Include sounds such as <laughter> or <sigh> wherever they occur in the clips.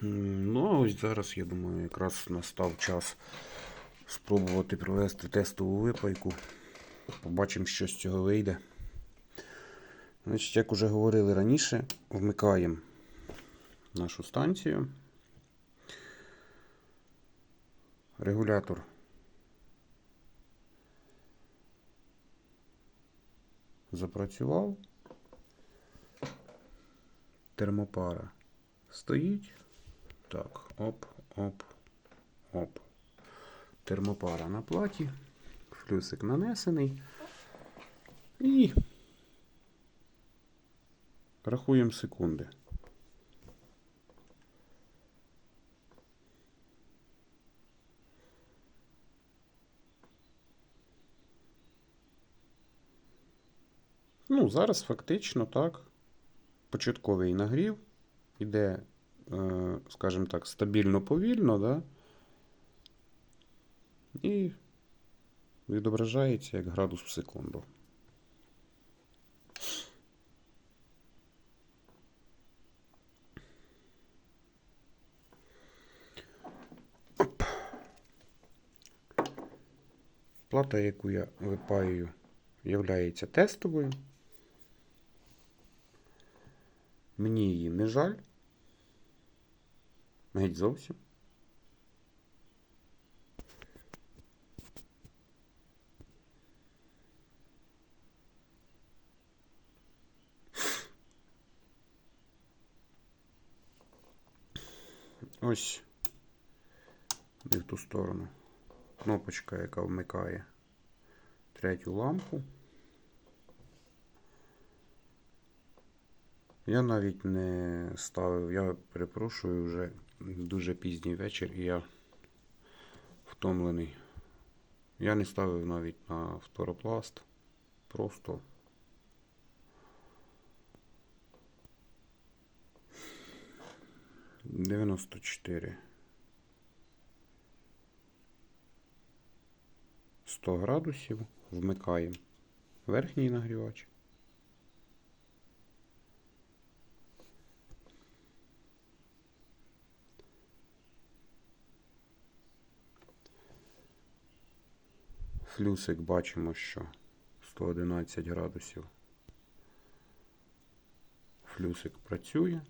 Ну, а ось зараз, я думаю, якраз настав час спробувати провести тестову випайку. Побачимо, що з цього вийде. Значить, як уже говорили раніше, вмикаємо нашу станцію. Регулятор запрацював. Термопара стоїть. Так, оп, оп, оп. Термопара на платі. Флюсик нанесений. І рахуємо секунди. Ну, зараз фактично так. Початковий нагрів іде, скажімо так, стабільно повільно, да? і відображається як градус в секунду. Плата, яку я випаюю, є тестовою. Мені її не жаль. Геть зовсім. Ось не в ту сторону. Кнопочка, яка вмикає третю лампу. Я навіть не ставив, я перепрошую вже дуже пізній вечір і я втомлений. Я не ставив навіть на фторопласт. Просто дев'яносто чотири. Сто градусів. Вмикаємо верхній нагрівач. Флюсик бачимо, що 111 градусів. Флюсик працює.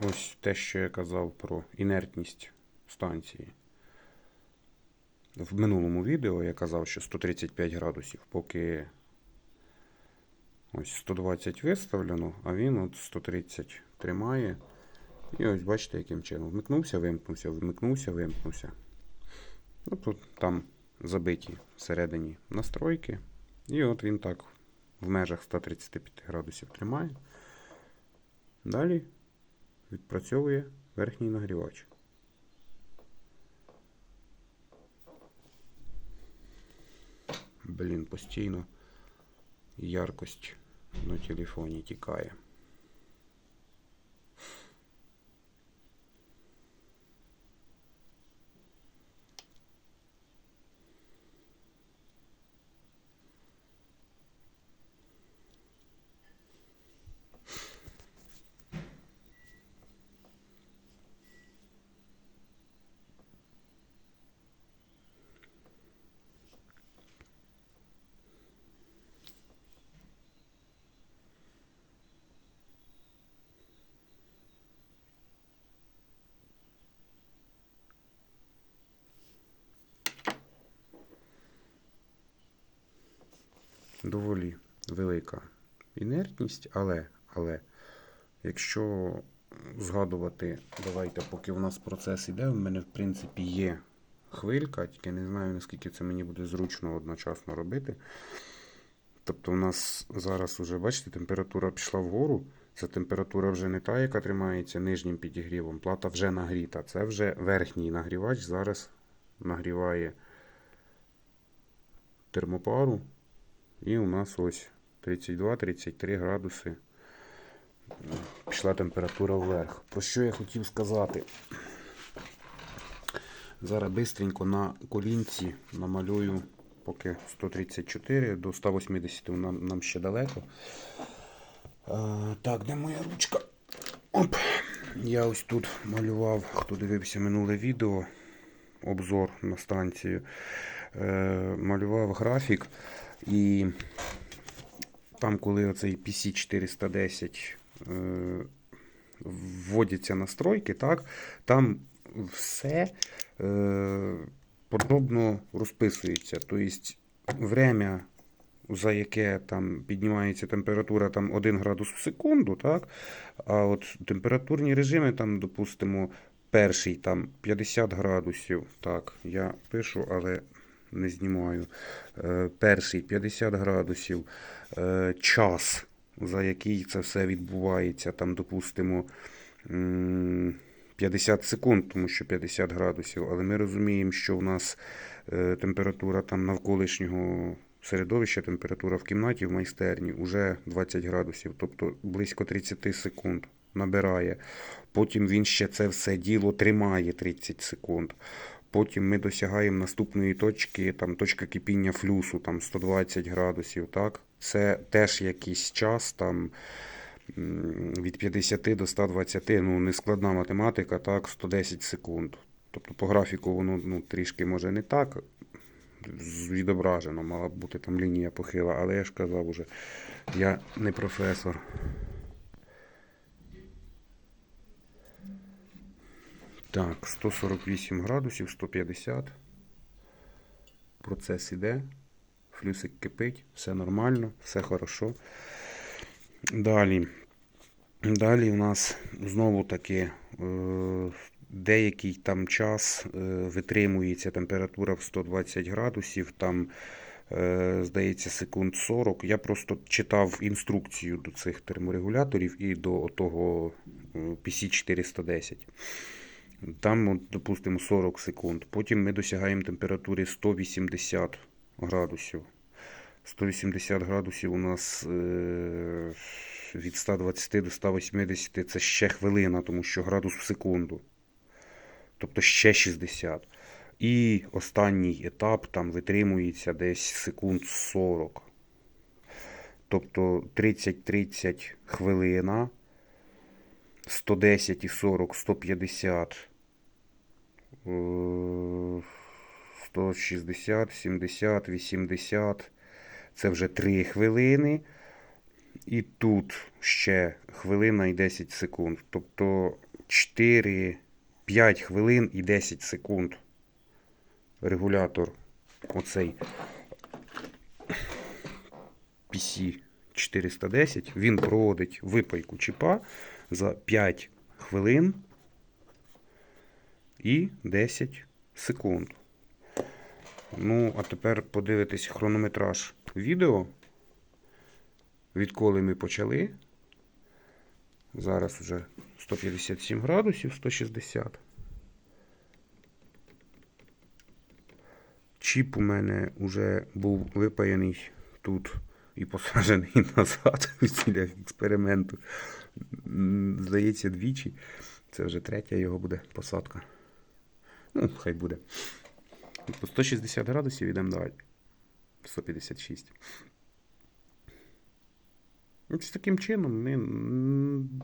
Ось те, що я казав про інертність станції. В минулому відео я казав, що 135 градусів, поки ось 120 виставлено, а він от 130 тримає. І ось бачите, яким чином. Вмикнувся, вимкнувся, вмикнувся, вимкнувся. Ну, тут там забиті всередині настройки. І от він так в межах 135 градусів тримає. Далі відпрацьовує верхній нагрівач. Блін, постійно яркость на телефоні тікає. Доволі велика інертність, але, але якщо згадувати, давайте, поки у нас процес іде, в мене, в принципі, є хвилька, тільки не знаю, наскільки це мені буде зручно одночасно робити. Тобто, у нас зараз уже, бачите, температура пішла вгору. Ця температура вже не та, яка тримається нижнім підігрівом. Плата вже нагріта. Це вже верхній нагрівач. Зараз нагріває термопару. І у нас ось 32-33 градуси. Пішла температура вверх. Про що я хотів сказати? Зараз бистренько на колінці намалюю поки 134 до 180 нам, нам ще далеко. А, так, де моя ручка? Оп. Я ось тут малював, хто дивився минуле відео, обзор на станцію. Е, малював графік і там, коли оцей PC410 е, вводяться настройки, так, там все е, подробно розписується. Тобто время, за яке там піднімається температура там 1 градус в секунду, так, а от температурні режими, там, допустимо, перший там 50 градусів. Так, я пишу, але не знімаю. Е, перший 50 градусів. Е, час, за який це все відбувається, там, допустимо, 50 секунд, тому що 50 градусів. Але ми розуміємо, що в нас е, температура там навколишнього середовища, температура в кімнаті, в майстерні вже 20 градусів, тобто близько 30 секунд набирає. Потім він ще це все діло тримає 30 секунд. Потім ми досягаємо наступної точки, там точка кипіння флюсу, там 120 градусів. Так? Це теж якийсь час, там від 50 до 120, ну не складна математика, так, 110 секунд. Тобто по графіку воно ну, трішки може не так відображено, мала б бути там лінія похила, але я ж казав уже, я не професор. Так, 148 градусів, 150. Процес іде. Флюсик кипить, все нормально, все хорошо. Далі. Далі у нас знову таки е, деякий там час е, витримується температура в 120 градусів, там, е, здається, секунд 40. Я просто читав інструкцію до цих терморегуляторів і до того е, PC410. Там, от, допустимо, 40 секунд. Потім ми досягаємо температури 180 градусів. 180 градусів у нас е, від 120 до 180 це ще хвилина, тому що градус в секунду. Тобто ще 60. І останній етап там витримується десь секунд 40. Тобто 30-30 хвилина. 110 і 40, 150, е, 160, 70, 80. Це вже 3 хвилини. І тут ще хвилина і 10 секунд. Тобто 4, 5 хвилин і 10 секунд. Регулятор оцей PC 410, він проводить випайку чіпа за 5 хвилин і 10 секунд. Ну, а тепер подивитись хронометраж відео. Відколи ми почали. Зараз вже 157 градусів, 160. Чіп у мене вже був випаяний тут і посаджений <laughs> назад в цілях експерименту. Здається, двічі. Це вже третя його буде посадка. Ну, хай буде. По 160 градусів йдемо далі. 156. Ось таким чином ми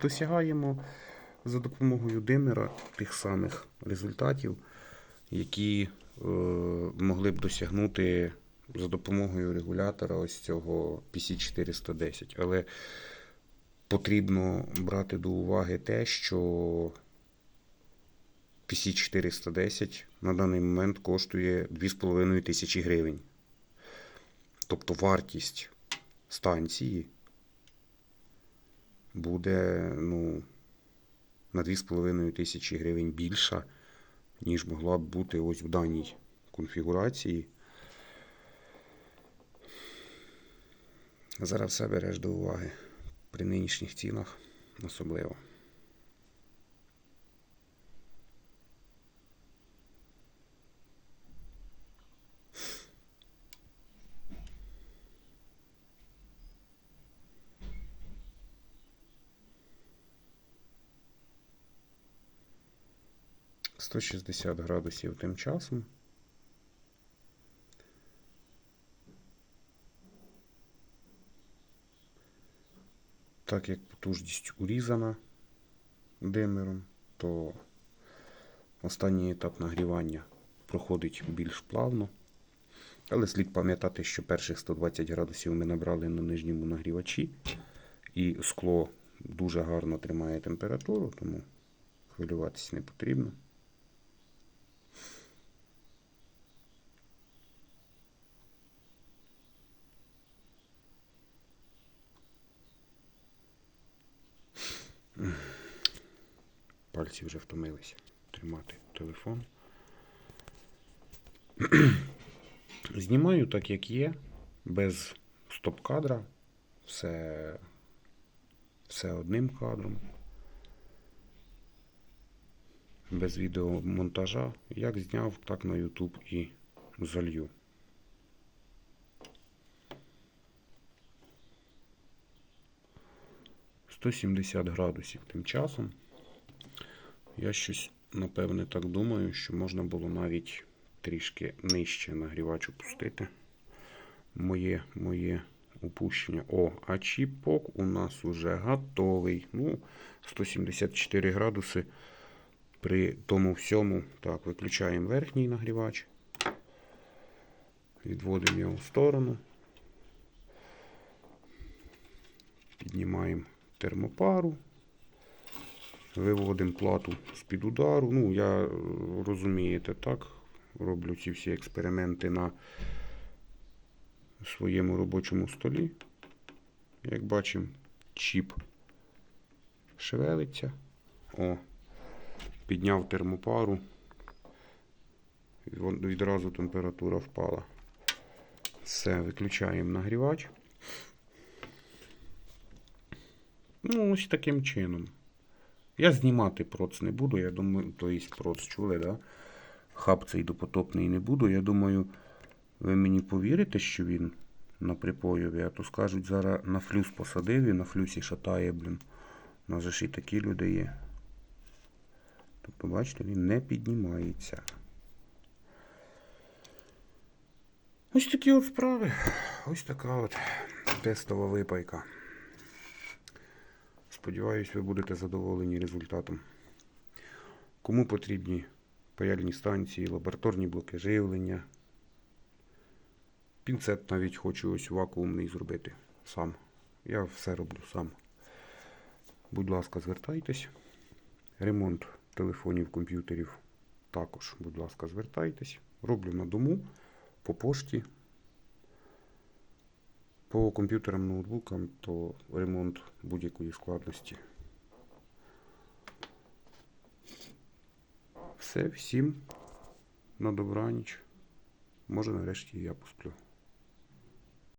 досягаємо за допомогою димера тих самих результатів, які е, могли б досягнути за допомогою регулятора ось цього PC410. Але потрібно брати до уваги те, що PC410 на даний момент коштує 2,5 тисячі гривень. Тобто вартість станції буде ну, на 2,5 тисячі гривень більша, ніж могла б бути ось в даній конфігурації. Зараз все береш до уваги при нинішніх цінах особливо. 160 градусів тим часом. Так як потужність урізана димером, то останній етап нагрівання проходить більш плавно. Але слід пам'ятати, що перших 120 градусів ми набрали на нижньому нагрівачі, і скло дуже гарно тримає температуру, тому хвилюватися не потрібно. Пальці вже втомилися тримати телефон. Знімаю так, як є, без стоп-кадра, все, все одним кадром, без відеомонтажа. Як зняв, так на YouTube і залью. Сто сімдесят градусів тим часом. Я щось, напевне, так думаю, що можна було навіть трішки нижче нагрівач опустити. Моє, моє упущення. О, а чіпок у нас уже готовий. Ну, 174 градуси при тому всьому. Так, виключаємо верхній нагрівач. Відводимо його в сторону. Піднімаємо термопару. Виводимо плату з-під удару. Ну, я е, розумієте, так. Роблю ці всі експерименти на своєму робочому столі. Як бачимо, чіп шевелиться. О, підняв термопару. Відразу температура впала. Все, виключаємо нагрівач. Ну, ось таким чином. Я знімати проц не буду, я думаю, то є проц чули, да? Хаб цей допотопний не буду. Я думаю, ви мені повірите, що він на припоєві, а то скажуть, зараз на флюс посадив і на флюсі шатає, блін. У нас же ж і такі люди є. Тобто, бачите, він не піднімається. Ось такі от справи. Ось така от тестова випайка. Сподіваюсь, ви будете задоволені результатом. Кому потрібні паяльні станції, лабораторні блоки живлення. Пінцет навіть хочу ось вакуумний зробити сам. Я все роблю сам. Будь ласка, звертайтесь. Ремонт телефонів, комп'ютерів також, будь ласка, звертайтесь. Роблю на дому, по пошті. По комп'ютерам, ноутбукам, то ремонт будь-якої складності. Все, всім на добраніч. Може нарешті я посплю.